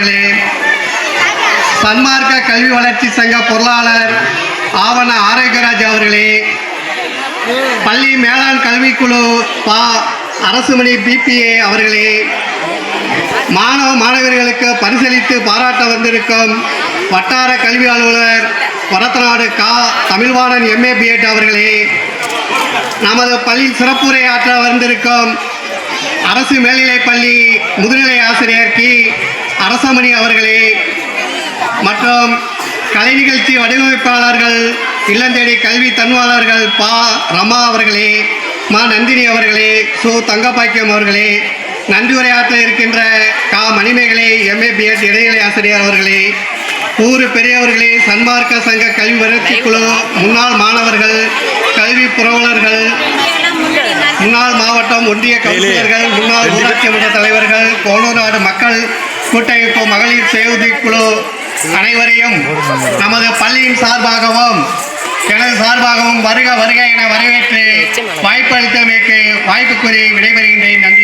அவர்களே சன்மார்க்க கல்வி வளர்ச்சி சங்க பொருளாளர் ஆவண ஆரோக்கியராஜ் அவர்களே பள்ளி மேலாண் கல்விக்குழு பா அரசுமணி பிபிஏ அவர்களே மாணவ மாணவர்களுக்கு பரிசளித்து பாராட்ட வந்திருக்கும் வட்டார கல்வி அலுவலர் வரத்தநாடு கா தமிழ்வாணன் எம்ஏ பிஎட் அவர்களே நமது பள்ளி சிறப்புரை ஆற்ற வந்திருக்கும் அரசு மேல்நிலைப் பள்ளி முதுநிலை ஆசிரியர் கி. அரசமணி அவர்களே மற்றும் கலை நிகழ்ச்சி வடிவமைப்பாளர்கள் இல்லந்தேடி கல்வி தன்வாளர்கள் பா. ரமா அவர்களே மா. நந்தினி அவர்களே சு. தங்கப்பாக்கியம் அவர்களே நன்றி உரையாற்ற இருக்கின்ற கா. மணிமேகலை எம்ஏ பிஎட் இடைநிலை ஆசிரியர் அவர்களே ஊர் பெரியவர்களே சன்மார்க்க சங்க கல்வி வளர்ச்சி குழு முன்னாள் மாணவர்கள் கல்வி புரவலர்கள் முன்னாள் மாவட்டம் ஒன்றிய கவுன்சிலர்கள் முன்னாள் ஊராட்சி மன்ற தலைவர்கள் கோலூராடு மக்கள் கூட்டமைப்பு மகளிர் செய்தி குழு அனைவரையும் நமது பள்ளியின் சார்பாகவும் எனது சார்பாகவும் வருக வருக என வரவேற்று வாய்ப்பு அளித்தமைக்கு வாய்ப்பு கூறி விடைபெறுகின்றேன். நன்றி.